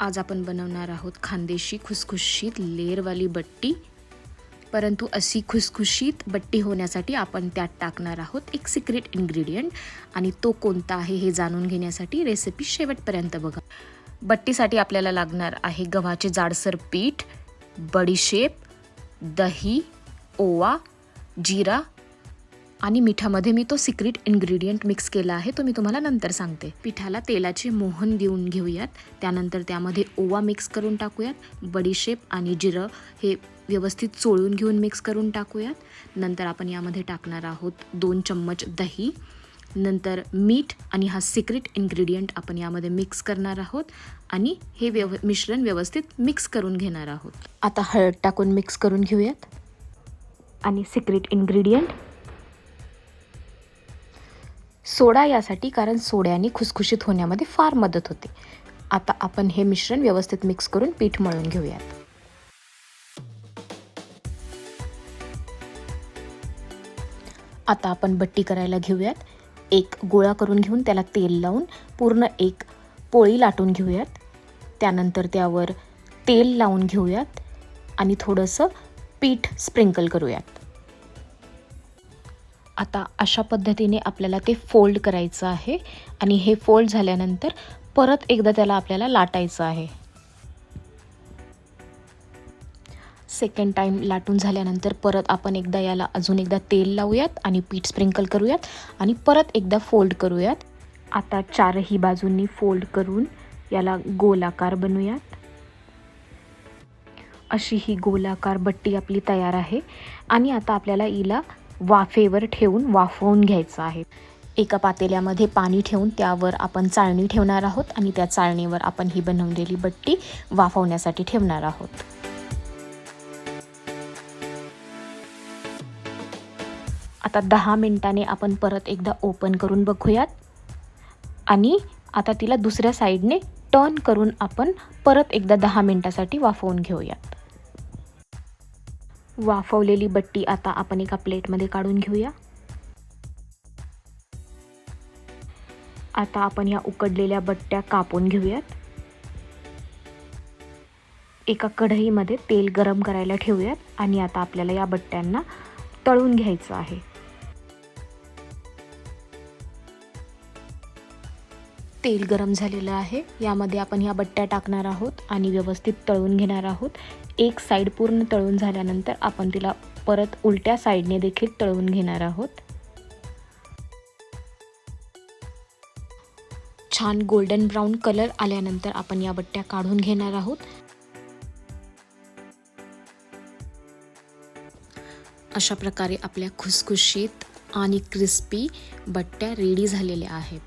आज आपण बनवणार आहोत खानदेशी खुसखुशीत लेअरवाली बट्टी. परंतु अशी खुसखुशीत बट्टी होण्यासाठी आपण त्यात टाकणार आहोत एक सिक्रेट इन्ग्रेडियंट आणि तो कोणता आहे हे जाणून घेण्यासाठी रेसिपी शेवटपर्यंत बघा. बट्टीसाठी आपल्याला लागणार आहे गव्हाचे जाडसर पीठ बडीशेप दही ओवा जिरा आणि मिठामध्ये मी तो सिक्रेट इन्ग्रेडियंट मिक्स केला आहे तो मी तुम्हाला नंतर सांगते. पिठाला तेलाचे मोहन देऊन घेऊयात. त्यानंतर त्यामध्ये ओवा मिक्स करून टाकूयात. बडीशेप आणि जिरं हे व्यवस्थित चोळून घेऊन मिक्स करून टाकूयात. नंतर आपण यामध्ये टाकणार आहोत दोन चम्मच दही. नंतर मीठ आणि हा सिक्रेट इन्ग्रेडियंट आपण यामध्ये मिक्स करणार आहोत. आणि हे व्यव मिश्रण व्यवस्थित मिक्स करून घेणार आहोत. आता हळद टाकून मिक्स करून घेऊयात. आणि सिक्रेट इन्ग्रेडियंट सोडा यासाठी कारण सोड्याने खुसखुशीत होण्यामध्ये फार मदत होते. आता आपण हे मिश्रण व्यवस्थित मिक्स करून पीठ मळून घेऊयात. आता आपण बट्टी करायला घेऊयात. एक गोळा करून घेऊन त्याला तेल लावून पूर्ण एक पोळी लाटून घेऊयात. त्यानंतर त्यावर तेल लावून घेऊयात आणि थोडंसं पीठ स्प्रिंकल करूयात. आता अशा पद्धतीने आपल्याला ते फोल्ड करायचं आहे. आणि हे फोल्ड झाल्यानंतर परत एकदा त्याला आपल्याला लाटायचं आहे. सेकंड टाईम लाटून झाल्यानंतर परत आपण एकदा याला अजून एकदा तेल लावूयात आणि पीठ स्प्रिंकल करूयात आणि परत एकदा फोल्ड करूयात. आता चारही बाजूंनी फोल्ड करून याला गोलाकार बनवूयात. अशी ही गोलाकार बट्टी आपली तयार आहे. आणि आता आपल्याला हिला वाफेवर ठेवून वाफवून घ्यायचं आहे. एका पातेल्यामध्ये पाणी ठेवून त्यावर आपण चाळणी ठेवणार आहोत आणि त्या चाळणीवर आपण ही बनवलेली बट्टी वाफवण्यासाठी ठेवणार आहोत. आता दहा मिनिटाने आपण परत एकदा ओपन करून बघूयात. आणि आता तिला दुसऱ्या साईडने टर्न करून आपण परत एकदा दहा मिनटासाठी वाफवून घेऊयात. वाफवलेली बट्टी आता आपण एका प्लेटमध्ये काढून घेऊया. आता आपण या उकडलेल्या बट्ट्या कापून घेऊयात. एका कढईमध्ये तेल गरम करायला ठेवूयात आणि आता आपल्याला या बट्ट्यांना तळून घ्यायचं आहे. तेल गरम झालेलं आहे. यामध्ये आपण ह्या बट्ट्या टाकणार आहोत आणि व्यवस्थित तळून घेणार आहोत. एक साईड पूर्ण तळून झाल्यानंतर आपण तिला परत उलट्या साईडने देखील तळून घेणार आहोत. छान गोल्डन ब्राऊन कलर आल्यानंतर आपण या बट्ट्या काढून घेणार आहोत. अशा प्रकारे आपल्या खुसखुशीत आणि क्रिस्पी बट्ट्या रेडी झालेल्या आहेत.